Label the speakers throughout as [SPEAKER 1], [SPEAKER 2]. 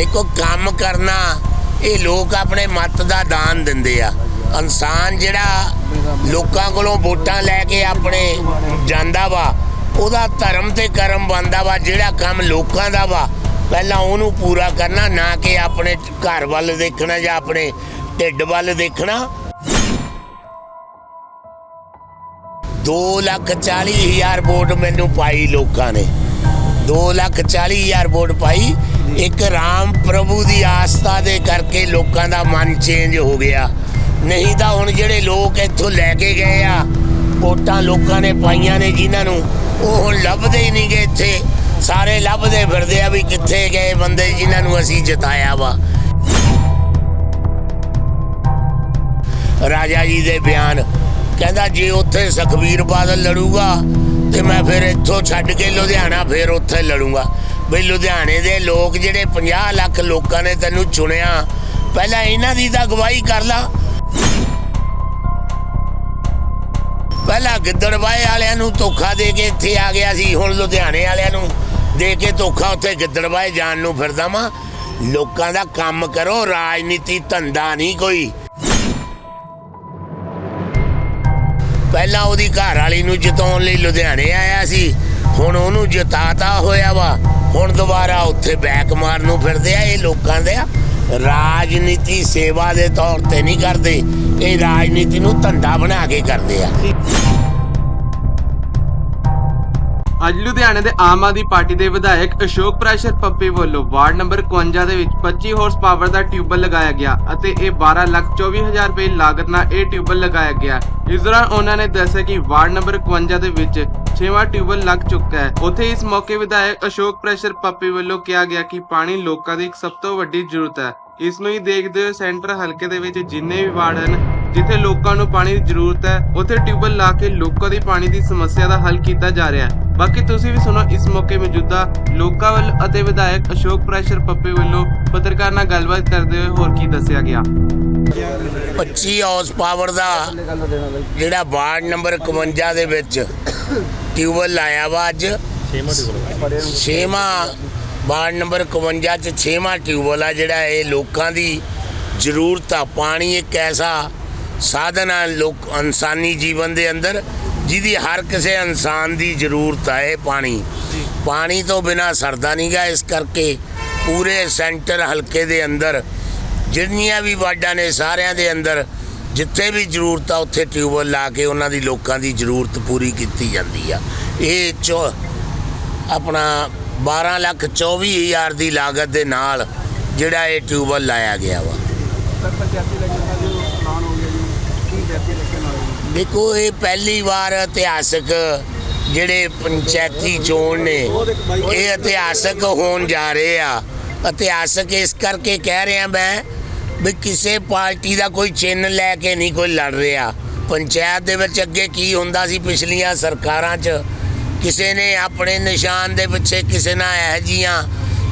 [SPEAKER 1] ਦੇਖੋ ਕੰਮ ਕਰਨਾ, ਇਹ ਲੋਕ ਆਪਣੇ ਮਤ ਦਾ ਦਾਨ ਦਿੰਦੇ ਆ। ਇਨਸਾਨ ਜਿਹੜਾ ਲੋਕਾਂ ਕੋਲੋਂ ਵੋਟਾਂ ਲੈ ਕੇ ਆਪਣੇ ਜਾਂਦਾ ਵਾ, ਉਹਦਾ ਧਰਮ ਤੇ ਕਰਮ ਬੰਦਾ ਵਾ, ਜਿਹੜਾ ਕੰਮ ਲੋਕਾਂ ਦਾ ਵਾ, ਪਹਿਲਾਂ ਉਹਨੂੰ ਪੂਰਾ ਕਰਨਾ, ਨਾ ਕਿ ਆਪਣੇ ਘਰ ਵੱਲ ਦੇਖਣਾ ਜਾਂ ਆਪਣੇ ਢਿੱਡ ਵੱਲ ਦੇਖਣਾ। ਦੋ ਲੱਖ ਚਾਲੀ ਹਜ਼ਾਰ ਵੋਟ ਮੈਨੂੰ ਪਾਈ ਲੋਕਾਂ ਨੇ। ਦੋ ਲੱਖ ਚਾਲੀ ਹਜ਼ਾਰ ਵੋਟ ਪਾਈ ਇੱਕ ਰਾਮ ਪ੍ਰਭੂ ਦੀ ਆਸਥਾ ਦੇ ਕਰਕੇ ਲੋਕਾਂ ਦਾ ਮਨ ਚੇਂਜ ਹੋ ਗਿਆ। ਨਹੀਂ ਤਾਂ ਹੁਣ ਜਿਹੜੇ ਲੋਕ ਇੱਥੋਂ ਲੈ ਕੇ ਗਏ ਆ, ਵੋਟਾਂ ਲੋਕਾਂ ਨੇ ਪਾਈਆਂ ਨੇ ਜਿਨ੍ਹਾਂ ਨੂੰ, ਉਹ ਹੁਣ ਲੱਭਦੇ ਹੀ ਨਹੀਂ ਗਏ ਇੱਥੇ। ਸਾਰੇ ਲੱਭਦੇ ਫਿਰਦੇ ਆ ਵੀ ਕਿੱਥੇ ਗਏ ਬੰਦੇ ਜਿਨ੍ਹਾਂ ਨੂੰ ਅਸੀਂ ਜਿਤਾਇਆ ਵਾ। ਰਾਜਾ ਜੀ ਦੇ ਬਿਆਨ, ਕਹਿੰਦਾ ਜੇ ਉੱਥੇ ਸੁਖਬੀਰ ਬਾਦਲ ਲੜੂਗਾ, ਤੇ ਮੈਂ ਫਿਰ ਇੱਥੋਂ ਛੱਡ ਕੇ ਲੁਧਿਆਣਾ ਫਿਰ ਉੱਥੇ ਲੜੂੰਗਾ। ਬਈ ਲੁਧਿਆਣੇ ਦੇ ਲੋਕ ਜਿਹੜੇ 50 ਲੱਖ ਲੋਕਾਂ ਨੇ ਤੈਨੂੰ ਚੁਣਿਆ, ਪਹਿਲਾਂ ਇਹਨਾਂ ਦੀ ਤਾਂ ਅਗਵਾਈ ਕਰ ਲਾ। ਪਹਿਲਾਂ ਗਿੱਦੜਬਾਏ ਵਾਲਿਆਂ ਨੂੰ ਧੋਖਾ ਦੇ ਕੇ ਇੱਥੇ ਆ ਗਿਆ ਸੀ, ਹੁਣ ਲੁਧਿਆਣੇ ਵਾਲਿਆਂ ਨੂੰ ਦੇ ਕੇ ਧੋਖਾ ਉੱਥੇ ਗਿੱਦੜਬਾਏ ਜਾਣ ਨੂੰ ਫਿਰਦਾ ਵਾਂ। ਲੋਕਾਂ ਦਾ ਕੰਮ ਕਰੋ, ਰਾਜਨੀਤੀ ਧੰਦਾ ਨਹੀਂ ਕੋਈ। ਪਹਿਲਾਂ ਉਹਦੀ ਘਰ ਵਾਲੀ ਨੂੰ ਜਿਤਾਉਣ ਲਈ ਲੁਧਿਆਣੇ ਆਇਆ ਸੀ, ਹੁਣ ਉਹਨੂੰ ਜਿਤਾਤਾ ਹੋਇਆ ਵਾ। ਹੁਣ ਦੁਬਾਰਾ ਉੱਥੇ ਬੈਕ ਮਾਰਨ ਨੂੰ ਫਿਰਦੇ ਆ, ਇਹ ਲੋਕਾਂ ਦੇ ਰਾਜਨੀਤੀ ਸੇਵਾ ਦੇ ਤੌਰ ਤੇ ਨਹੀਂ ਕਰਦੇ, ਇਹ ਰਾਜਨੀਤੀ ਨੂੰ ਧੰਦਾ ਬਣਾ ਕੇ ਕਰਦੇ ਆ।
[SPEAKER 2] ਅੱਜ ਲੁਧਿਆਣੇ ਦੇ ਆਮ ਆਦਮੀ ਪਾਰਟੀ ਦੇ ਵਿਧਾਇਕ ਅਸ਼ੋਕ ਪ੍ਰੈਸ਼ਰ ਪੱਪੀ ਵੱਲੋਂ ਵਾਰਡ ਨੰਬਰ 51 ਦੇ ਵਿੱਚ 25 ਹਾਰਸ ਪਾਵਰ ਦਾ ਟਿਊਬਲ ਲਗਾਇਆ ਗਿਆ ਅਤੇ ਇਹ 12 ਲੱਖ 24 ਹਜ਼ਾਰ ਰੁਪਏ ਲਾਗਤ ਨਾਲ ਇਹ ਟਿਊਬਲ ਲਗਾਇਆ ਗਿਆ। ਇਸ ਦੌਰਾਨ ਉਹਨਾਂ ਨੇ ਦੱਸਿਆ ਕਿ ਵਾਰਡ ਨੰਬਰ 51 ਦੇ ਵਿੱਚ ਛੇਵਾਂ ਟਿਊਬਲ ਲੱਗ ਚੁੱਕਾ ਹੈ। ਉੱਥੇ ਇਸ ਮੌਕੇ ਵਿਧਾਇਕ ਅਸ਼ੋਕ ਪ੍ਰੈਸ਼ਰ ਪੱਪੀ ਵੱਲੋਂ ਕਿਹਾ ਗਿਆ ਕਿ ਪਾਣੀ ਲੋਕਾਂ ਦੀ ਇੱਕ ਸਭ ਤੋਂ ਵੱਡੀ ਜ਼ਰੂਰਤ ਹੈ। ਇਸ ਨੂੰ ਹੀ ਦੇਖਦੇ ਹੋਏ ਸੈਂਟਰ ਹਲਕੇ ਦੇ ਵਿੱਚ ਜਿੰਨੇ ਵੀ ਵਾਰਡ ਹਨ, ਜਿੱਥੇ ਲੋਕਾਂ ਨੂੰ ਪਾਣੀ ਦੀ ਜ਼ਰੂਰਤ ਹੈ, ਉੱਥੇ ਟਿਊਬਲ ਲਾ ਕੇ ਲੋਕਾਂ ਦੀ ਪਾਣੀ ਦੀ ਸਮੱਸਿਆ ਦਾ ਹੱਲ ਕੀਤਾ ਜਾ ਰਿਹਾ ਹੈ। ਬਾਕੀ ਤੁਸੀਂ ਵੀ ਸੁਣੋ ਇਸ ਮੌਕੇ ਮੌਜੂਦਾ ਲੋਕਾਂ ਵੱਲ ਅਤੇ ਵਿਧਾਇਕ ਅਸ਼ੋਕ ਪ੍ਰੈਸ਼ਰ ਪੱਪੇ ਵੱਲੋਂ ਪੱਤਰਕਾਰ ਨਾਲ ਗੱਲਬਾਤ ਕਰਦੇ ਹੋਏ ਹੋਰ ਕੀ ਦੱਸਿਆ ਗਿਆ।
[SPEAKER 1] 25 ਹਾਰਸ ਪਾਵਰ ਦਾ ਜਿਹੜਾ ਵਾਰਡ ਨੰਬਰ 51 ਦੇ ਵਿੱਚ ਟਿਊਬਲ ਲਾਇਆ ਵਾ ਅੱਜ। ਛੇਵਾਂ ਵਾਰਡ ਨੰਬਰ 51 ਚ ਛੇਵਾਂ ਟਿਊਬਲ ਆ ਜਿਹੜਾ ਇਹ ਲੋਕਾਂ ਦੀ ਜ਼ਰੂਰਤ ਆ। ਪਾਣੀ ਇੱਕ ਐਸਾ ਸਾਧਨ ਆ ਲੋਕ ਇਨਸਾਨੀ ਜੀਵਨ ਦੇ ਅੰਦਰ ਜਿਹਦੀ ਹਰ ਕਿਸੇ ਇਨਸਾਨ ਦੀ ਜ਼ਰੂਰਤ ਆ ਇਹ ਪਾਣੀ। ਪਾਣੀ ਤੋਂ ਬਿਨਾ ਸਰਦਾ ਨਹੀਂਗਾ ਇਸ ਕਰਕੇ ਪੂਰੇ ਸੈਂਟਰ ਹਲਕੇ ਦੇ ਅੰਦਰ ਜਿੰਨੀਆਂ ਵੀ ਵਾਰਡਾਂ ਨੇ ਸਾਰਿਆਂ ਦੇ ਅੰਦਰ ਜਿੱਥੇ ਵੀ ਜ਼ਰੂਰਤ ਆ ਉੱਥੇ ਟਿਊਬਲ ਲਾ ਕੇ ਉਹਨਾਂ ਦੀ ਲੋਕਾਂ ਦੀ ਜ਼ਰੂਰਤ ਪੂਰੀ ਕੀਤੀ ਜਾਂਦੀ ਆ। ਇਹ ਚੋ ਆਪਣਾ 12 ਲੱਖ 24 ਹਜ਼ਾਰ ਦੀ ਲਾਗਤ ਦੇ ਨਾਲ ਜਿਹੜਾ ਇਹ ਟਿਊਬਲ ਲਾਇਆ ਗਿਆ ਵਾ। ਦੇਖੋ ਇਹ ਪਹਿਲੀ ਵਾਰ ਇਤਿਹਾਸਕ ਜਿਹੜੇ ਪੰਚਾਇਤੀ ਚੋਣ ਨੇ ਇਹ ਇਤਿਹਾਸਕ ਹੋਣ ਜਾ ਰਹੇ ਆ। ਇਤਿਹਾਸਕ ਇਸ ਕਰਕੇ ਕਹਿ ਰਿਹਾ ਮੈਂ ਵੀ ਕਿਸੇ ਪਾਰਟੀ ਦਾ ਕੋਈ ਚਿੰਨ੍ਹ ਲੈ ਕੇ ਨਹੀਂ ਕੋਈ ਲੜ ਰਿਹਾ। ਪੰਚਾਇਤ ਦੇ ਵਿੱਚ ਅੱਗੇ ਕੀ ਹੁੰਦਾ ਸੀ ਪਿਛਲੀਆਂ ਸਰਕਾਰਾਂ 'ਚ? ਕਿਸੇ ਨੇ ਆਪਣੇ ਨਿਸ਼ਾਨ ਦੇ ਪਿੱਛੇ ਕਿਸੇ ਨਾਲ ਇਹ ਜੀਆਂ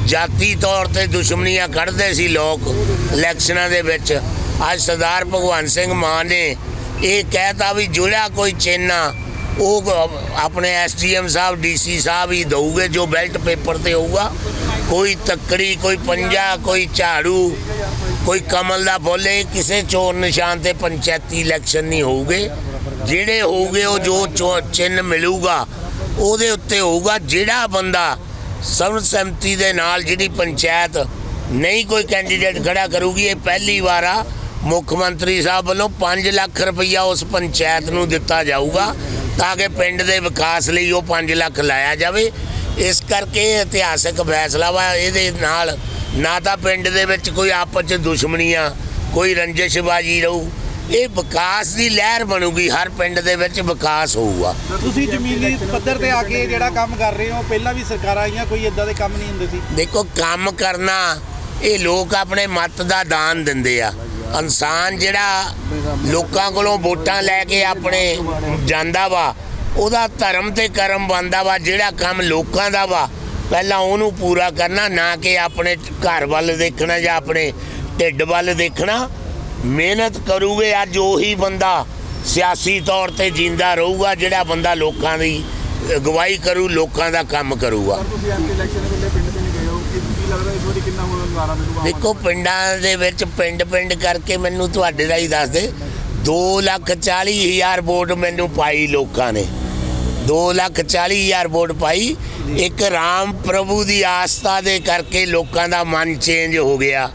[SPEAKER 1] ਜਾਤੀ ਤੌਰ ਤੇ ਦੁਸ਼ਮਣੀਆਂ ਕੱਢਦੇ ਸੀ ਲੋਕ ਇਲੈਕਸ਼ਨਾਂ ਦੇ ਵਿੱਚ। ਅੱਜ ਸਰਦਾਰ ਭਗਵੰਤ ਸਿੰਘ ਮਾਨ ਨੇ ਇਹ ਕਹਿਤਾ ਵੀ ਜੁੜਿਆ ਕੋਈ ਚਿੰਨ੍ਹ ਆ, ਉਹ ਗ- ਆਪਣੇ ਐਸਡੀਐਮ ਸਾਹਿਬ ਡੀਸੀ ਸਾਹਿਬ ਹੀ ਦਊਗੇ ਜੋ ਬੈਲਟ ਪੇਪਰ ਤੇ ਹੋਊਗਾ। ਕੋਈ ਤੱਕੜੀ ਕੋਈ ਪੰਜਾ ਕੋਈ ਝਾੜੂ ਕੋਈ ਕਮਲ ਦਾ ਫੁੱਲ ਇਹ ਕਿਸੇ ਚੋਣ ਨਿਸ਼ਾਨ ਤੇ ਪੰਚਾਇਤੀ ਇਲੈਕਸ਼ਨ ਨਹੀਂ ਹੋਊਗੇ। ਜਿਹੜੇ ਹੋਊਗੇ, ਉਹ ਜੋ ਚੋ- ਚਿੰਨ੍ਹ ਮਿਲੂਗਾ, ਉਹਦੇ ਉੱਤੇ ਹੋਊਗਾ। ਜਿਹੜਾ ਬੰਦਾ ਸਰਵਸੰਮਤੀ ਦੇ ਨਾਲ ਜਿਹੜੀ ਪੰਚਾਇਤ ਨਹੀਂ ਕੋਈ ਕੈਂਡੀਡੇਟ ਖੜਾ ਕਰੂਗੀ, ਇਹ ਪਹਿਲੀ ਵਾਰ ਆ। ਮੁੱਖ ਮੰਤਰੀ ਸਾਹਿਬ ਵੱਲੋਂ 5 ਲੱਖ ਰੁਪਈਆ ਉਸ ਪੰਚਾਇਤ ਨੂੰ ਦਿੱਤਾ ਜਾਊਗਾ, ਤਾਂ ਕਿ ਪਿੰਡ ਦੇ ਵਿਕਾਸ ਲਈ ਉਹ 5 ਲੱਖ ਲਾਇਆ ਜਾਵੇ। ਇਸ ਕਰਕੇ ਇਹ ਇਤਿਹਾਸਕ ਫੈਸਲਾ ਵਾ, ਇਹਦੇ ਨਾਲ ਨਾ ਤਾਂ ਪਿੰਡ ਦੇ ਵਿੱਚ ਕੋਈ ਆਪਸ 'ਚ ਦੁਸ਼ਮਣੀਆਂ ਕੋਈ ਰੰਜਿਸ਼ਬਾਜੀ ਰਹੂ। ਇਹ ਵਿਕਾਸ ਦੀ ਲਹਿਰ ਬਣੂਗੀ ਹਰ ਪਿੰਡ ਦੇ ਵਿੱਚ ਵਿਕਾਸ ਹੋਊਗਾ।
[SPEAKER 3] ਤੁਸੀਂ ਜ਼ਮੀਨੀ ਪੱਧਰ ਤੇ ਆ ਕੇ ਜਿਹੜਾ ਕੰਮ ਕਰ ਰਹੇ ਹੋ ਪਹਿਲਾਂ ਵੀ ਸਰਕਾਰਾਂ ਆਈਆਂ ਕੋਈ ਇਦਾਂ ਦੇ ਕੰਮ ਨਹੀਂ ਹੁੰਦੇ ਸੀ?
[SPEAKER 1] ਦੇਖੋ ਕੰਮ ਕਰਨਾ ਇਹ ਲੋਕ ਆਪਣੇ ਮਤ ਦਾ ਦਾਨ ਦਿੰਦੇ ਆ। ਇਨਸਾਨ ਜਿਹੜਾ ਲੋਕਾਂ ਕੋਲੋਂ ਵੋਟਾਂ ਲੈ ਕੇ ਆਪਣੇ ਜਾਂਦਾ ਵਾ ਉਹਦਾ ਧਰਮ ਤੇ ਕਰਮ ਬੰਦਾ ਵਾ ਜਿਹੜਾ ਕੰਮ ਲੋਕਾਂ ਦਾ ਵਾ ਪਹਿਲਾਂ ਉਹਨੂੰ ਪੂਰਾ ਕਰਨਾ ਨਾ ਕਿ ਆਪਣੇ ਘਰ ਵੱਲ ਦੇਖਣਾ ਜਾਂ ਆਪਣੇ ਢਿੱਡ ਵੱਲ ਦੇਖਣਾ। ਮਿਹਨਤ ਕਰੂਗੇ ਅੱਜ ਉਹੀ ਬੰਦਾ ਸਿਆਸੀ ਤੌਰ ਤੇ ਜਿੰਦਾ ਰਹੂਗਾ ਜਿਹੜਾ ਬੰਦਾ ਲੋਕਾਂ ਦੀ ਅਗਵਾਈ ਕਰੂ ਲੋਕਾਂ ਦਾ ਕੰਮ ਕਰੂਗਾ। ਦੇਖੋ ਪਿੰਡਾਂ ਦੇ ਵਿੱਚ ਪਿੰਡ ਪਿੰਡ ਕਰਕੇ ਮੈਨੂੰ ਤੁਹਾਡੇ ਦਾ ਹੀ ਦੱਸ ਦੇ। 2 ਲੱਖ 40 ਹਜ਼ਾਰ ਵੋਟ ਮੈਨੂੰ ਪਾਈ ਲੋਕਾਂ ਨੇ। 2 ਲੱਖ 40 ਹਜ਼ਾਰ ਵੋਟ ਪਾਈ। ਇੱਕ ਰਾਮ ਪ੍ਰਭੂ ਦੀ ਆਸਥਾ ਦੇ ਕਰਕੇ ਲੋਕਾਂ ਦਾ ਮਨ ਚੇਂਜ ਹੋ ਗਿਆ।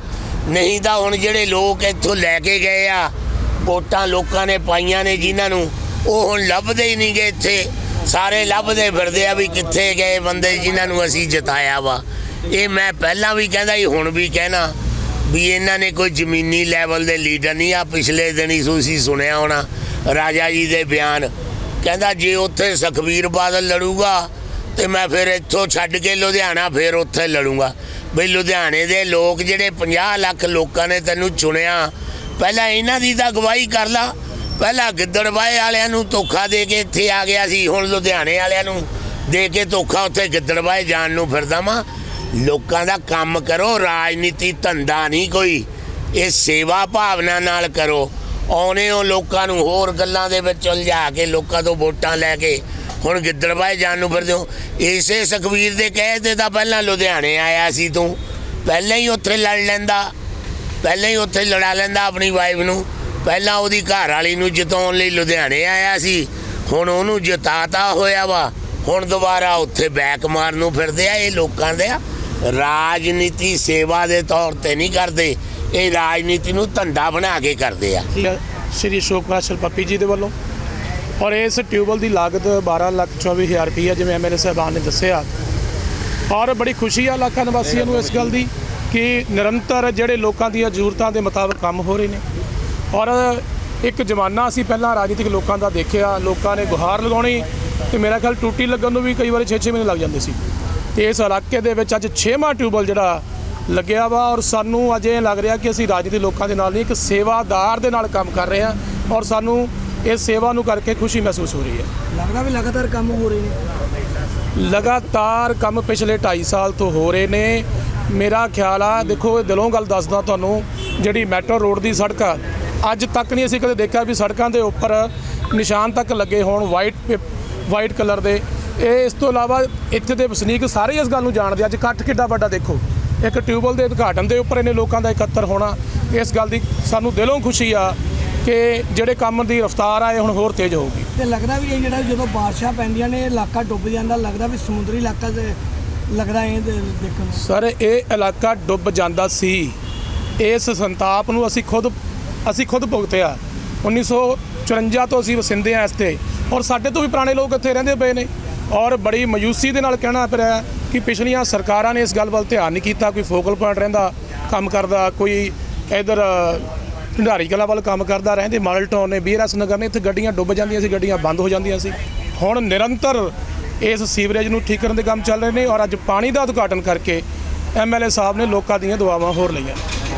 [SPEAKER 1] ਨਹੀਂ ਤਾਂ ਹੁਣ ਜਿਹੜੇ ਲੋਕ ਇੱਥੋਂ ਲੈ ਕੇ ਗਏ ਆ, ਵੋਟਾਂ ਲੋਕਾਂ ਨੇ ਪਾਈਆਂ ਨੇ ਜਿਨ੍ਹਾਂ ਨੂੰ, ਉਹ ਹੁਣ ਲੱਭਦੇ ਹੀ ਨਹੀਂ ਗਏ ਇੱਥੇ। ਸਾਰੇ ਲੱਭਦੇ ਫਿਰਦੇ ਆ ਵੀ ਕਿੱਥੇ ਗਏ ਬੰਦੇ ਜਿਨ੍ਹਾਂ ਨੂੰ ਅਸੀਂ ਜਿਤਾਇਆ ਵਾ। ਇਹ ਮੈਂ ਪਹਿਲਾਂ ਵੀ ਕਹਿੰਦਾ ਸੀ, ਹੁਣ ਵੀ ਕਹਿਣਾ ਵੀ ਇਹਨਾਂ ਨੇ ਕੋਈ ਜ਼ਮੀਨੀ ਲੈਵਲ ਦੇ ਲੀਡਰ ਨਹੀਂ। ਆ ਪਿਛਲੇ ਦਿਨ ਹੀ ਤੁਸੀਂ ਸੁਣਿਆ ਹੋਣਾ, ਰਾਜਾ ਜੀ ਦੇ ਬਿਆਨ। ਕਹਿੰਦਾ ਜੇ ਉੱਥੇ ਸੁਖਬੀਰ ਬਾਦਲ ਲੜੂਗਾ ਤੇ ਮੈਂ ਫਿਰ ਇੱਥੋਂ ਛੱਡ ਕੇ ਲੁਧਿਆਣਾ ਫਿਰ ਉੱਥੇ ਲੜੂਗਾ। ਬਈ ਲੁਧਿਆਣੇ ਦੇ ਲੋਕ ਜਿਹੜੇ 50 ਲੱਖ ਲੋਕਾਂ ਨੇ ਤੈਨੂੰ ਚੁਣਿਆ, ਪਹਿਲਾਂ ਇਹਨਾਂ ਦੀ ਤਾਂ ਅਗਵਾਈ ਕਰ ਲਾ। ਪਹਿਲਾਂ ਗਿੱਦੜਬਾਏ ਵਾਲਿਆਂ ਨੂੰ ਧੋਖਾ ਦੇ ਕੇ ਇੱਥੇ ਆ ਗਿਆ ਸੀ, ਹੁਣ ਲੁਧਿਆਣੇ ਵਾਲਿਆਂ ਨੂੰ ਦੇ ਕੇ ਧੋਖਾ ਉੱਥੇ ਗਿੱਦੜਬਾਏ ਜਾਣ ਨੂੰ ਫਿਰਦਾ ਵਾਂ। ਲੋਕਾਂ ਦਾ ਕੰਮ ਕਰੋ, ਰਾਜਨੀਤੀ ਧੰਦਾ ਨਹੀਂ ਕੋਈ। ਇਹ ਸੇਵਾ ਭਾਵਨਾ ਨਾਲ ਕਰੋ। ਆਉਣੇ ਹੋ ਲੋਕਾਂ ਨੂੰ, ਹੋਰ ਗੱਲਾਂ ਦੇ ਵਿੱਚ ਉਲਝਾ ਕੇ ਲੋਕਾਂ ਤੋਂ ਵੋਟਾਂ ਲੈ ਕੇ ਹੁਣ ਗਿੱਦੜਬਾਏ ਜਾਣ ਨੂੰ ਫਿਰਦੇ ਹੋ। ਇਸੇ ਸੁਖਵੀਰ ਦੇ ਕਹੇ ਤੇ ਤਾਂ ਪਹਿਲਾਂ ਲੁਧਿਆਣੇ ਆਇਆ ਸੀ ਤੂੰ। ਪਹਿਲਾਂ ਹੀ ਉੱਥੇ ਲੜ ਲੈਂਦਾ, ਪਹਿਲਾਂ ਹੀ ਉੱਥੇ ਲੜਾ ਲੈਂਦਾ ਆਪਣੀ ਵਾਈਫ ਨੂੰ। ਪਹਿਲਾਂ ਉਹਦੀ ਘਰ ਵਾਲੀ ਨੂੰ ਜਿਤਾਉਣ ਲਈ ਲੁਧਿਆਣੇ ਆਇਆ ਸੀ। ਹੁਣ ਉਹਨੂੰ ਜਿਤਾਤਾ ਹੋਇਆ ਵਾ। ਹੁਣ ਦੁਬਾਰਾ ਉੱਥੇ ਬੈਕ ਮਾਰਨ ਨੂੰ ਫਿਰਦੇ ਆ। ਇਹ ਲੋਕਾਂ ਦੇ ਰਾਜਨੀਤੀ ਸੇਵਾ ਦੇ ਤੌਰ ਤੇ ਨਹੀਂ ਕਰਦੇ। ਇਹ ਰਾਜਨੀਤੀ ਨੂੰ ਧੰਦਾ ਬਣਾ ਕੇ ਕਰਦੇ ਆ।
[SPEAKER 4] ਸ਼੍ਰੀ ਅਸ਼ੋਕ ਪ੍ਰਾਸ਼ਰ ਪੱਪੀ ਜੀ ਦੇ ਵੱਲੋਂ। ਔਰ ਇਸ ਟਿਊਬਲ ਦੀ ਲਾਗਤ 12 ਲੱਖ 24 ਹਜ਼ਾਰ ਰੁਪਈਆ, ਜਿਵੇਂ ਐਮਐਲਏ ਸਾਹਿਬਾਨ ਨੇ ਦੱਸਿਆ। ਔਰ ਬੜੀ ਖੁਸ਼ੀ ਆ ਇਲਾਕਾ ਨਿਵਾਸੀਆਂ ਨੂੰ ਇਸ ਗੱਲ ਦੀ ਕਿ ਨਿਰੰਤਰ ਜਿਹੜੇ ਲੋਕਾਂ ਦੀਆਂ ਜ਼ਰੂਰਤਾਂ ਦੇ ਮੁਤਾਬਕ ਕੰਮ ਹੋ ਰਹੇ ਨੇ। ਔਰ ਇੱਕ ਜ਼ਮਾਨਾ ਅਸੀਂ ਪਹਿਲਾਂ ਰਾਜਨੀਤਿਕ ਲੋਕਾਂ ਦਾ ਦੇਖਿਆ, ਲੋਕਾਂ ਨੇ ਗੁਹਾਰ ਲਗਾਉਣੀ ਤੇ ਮੇਰਾ ਖਿਆਲ ਟੂਟੀ ਲੱਗਣ ਨੂੰ ਵੀ ਕਈ ਵਾਰੀ 6-6 ਮਹੀਨੇ ਲੱਗ ਜਾਂਦੇ ਸੀ। ਤੇ ਇਸ ਇਲਾਕੇ ਦੇ ਵਿੱਚ ਅੱਜ 6ਵਾਂ ਟਿਊਬਲ ਜਿਹੜਾ ਲੱਗਿਆ ਵਾ ਔਰ ਸਾਨੂੰ ਅੱਜ ਇਹ ਲੱਗ ਰਿਹਾ ਕਿ ਅਸੀਂ ਰਾਜਨੀਤਿਕ ਲੋਕਾਂ ਦੇ ਨਾਲ ਨਹੀਂ ਇੱਕ ਸੇਵਾਦਾਰ ਦੇ ਨਾਲ ਕੰਮ ਕਰ ਰਹੇ ਹਾਂ ਔਰ ਸਾਨੂੰ ਇਸ ਸੇਵਾ ਨੂੰ ਕਰਕੇ ਖੁਸ਼ੀ ਮਹਿਸੂਸ ਹੋ ਰਹੀ ਹੈ।
[SPEAKER 5] ਲੱਗਦਾ ਵੀ ਲਗਾਤਾਰ ਕੰਮ ਹੋ ਰਹੇ ਨੇ।
[SPEAKER 4] ਲਗਾਤਾਰ ਕੰਮ ਪਿਛਲੇ 2.5 ਸਾਲ ਤੋਂ ਹੋ ਰਹੇ ਨੇ। ਮੇਰਾ ਖਿਆਲ ਆ ਦੇਖੋ ਇਹ ਦਿਲੋਂ ਗੱਲ ਦੱਸਦਾ ਤੁਹਾਨੂੰ ਜਿਹੜੀ ਮੈਟਰੋ ਰੋਡ ਦੀ ਸੜਕ ਆ ਅੱਜ ਤੱਕ ਨਹੀਂ ਅਸੀਂ ਕਦੇ ਦੇਖਿਆ ਵੀ ਸੜਕਾਂ ਦੇ ਉੱਪਰ ਨਿਸ਼ਾਨ ਤੱਕ ਲੱਗੇ ਹੋਣ ਵਾਈਟ ਵਾਈਟ ਕਲਰ ਦੇ। ਇਹ ਇਸ ਤੋਂ ਇਲਾਵਾ ਇੱਥੇ ਦੇ ਵਸਨੀਕ ਸਾਰੇ ਇਸ ਗੱਲ ਨੂੰ ਜਾਣਦੇ। ਅੱਜ ਇਕੱਠ ਕਿੱਡਾ ਵੱਡਾ ਦੇਖੋ। ਇੱਕ ਟਿਊਬਲ ਦੇ ਉਦਘਾਟਨ ਦੇ ਉੱਪਰ ਇਹਨੇ ਲੋਕਾਂ ਦਾ ਇਕੱਤਰ ਹੋਣਾ। ਇਸ ਗੱਲ ਦੀ ਸਾਨੂੰ ਦਿਲੋਂ ਖੁਸ਼ੀ ਆ ਕਿ ਜਿਹੜੇ ਕੰਮ ਦੀ ਰਫ਼ਤਾਰ ਆ ਇਹ ਹੁਣ ਹੋਰ ਤੇਜ਼ ਹੋਊਗੀ।
[SPEAKER 5] ਤੇ ਲੱਗਦਾ ਵੀ ਇਹ ਜਿਹੜਾ ਜਦੋਂ ਬਾਰਿਸ਼ਾਂ ਪੈਂਦੀਆਂ ਨੇ ਇਲਾਕਾ ਡੁੱਬ ਜਾਂਦਾ ਲੱਗਦਾ ਵੀ ਸਮੁੰਦਰੀ ਇਲਾਕਾ ਤੇ ਲੱਗਦਾ ਇਹ ਦੇਖਣ
[SPEAKER 4] ਸਰ ਇਹ ਇਲਾਕਾ ਡੁੱਬ ਜਾਂਦਾ ਸੀ। ਇਸ ਸੰਤਾਪ ਨੂੰ ਅਸੀਂ ਖੁਦ ਅਸੀਂ ਖੁਦ ਭੁਗਤਿਆ 1954 ਤੋਂ ਅਸੀਂ ਵਸਿੰਦੇ ਆ ਇੱਥੇ। ਔਰ ਸਾਡੇ ਤੋਂ ਵੀ ਪੁਰਾਣੇ ਲੋਕ ਇੱਥੇ ਰਹਿੰਦੇ ਪਏ ਨੇ। ਔਰ ਬੜੀ ਮਾਯੂਸੀ ਦੇ ਨਾਲ ਕਹਿਣਾ ਪਿਆ ਕਿ ਪਿਛਲੀਆਂ ਸਰਕਾਰਾਂ ਨੇ ਇਸ ਗੱਲ ਵੱਲ ਧਿਆਨ ਨਹੀਂ ਕੀਤਾ, ਕੋਈ ਫੋਕਲ ਪੁਆਇੰਟ ਰਹਿੰਦਾ, ਕੰਮ ਕਰਦਾ, ਕੋਈ ਇਧਰ ਢੰਡਾਰੀ ਕਲਾ ਵੱਲ ਕੰਮ ਕਰਦਾ, ਰਹਿੰਦੇ ਮਾਡਲ ਟਾਊਨ ਨੇ ਬੀਆਰਐਸ ਨਗਰ ਨੇ, ਇੱਥੇ ਗੱਡੀਆਂ ਡੁੱਬ ਜਾਂਦੀਆਂ ਸੀ, ਗੱਡੀਆਂ ਬੰਦ ਹੋ ਜਾਂਦੀਆਂ ਸੀ। ਹੁਣ ਨਿਰੰਤਰ ਇਸ ਸੀਵਰੇਜ ਨੂੰ ਠੀਕ ਕਰਨ ਦੇ ਕੰਮ ਚੱਲ ਰਹੇ ਨੇ ਔਰ ਅੱਜ ਪਾਣੀ ਦਾ ਉਦਘਾਟਨ ਕਰਕੇ ਐਮਐਲਏ ਸਾਹਿਬ ਨੇ ਲੋਕਾਂ ਦੀਆਂ ਦੁਆਵਾਂ ਹੋਰ ਲਈਆਂ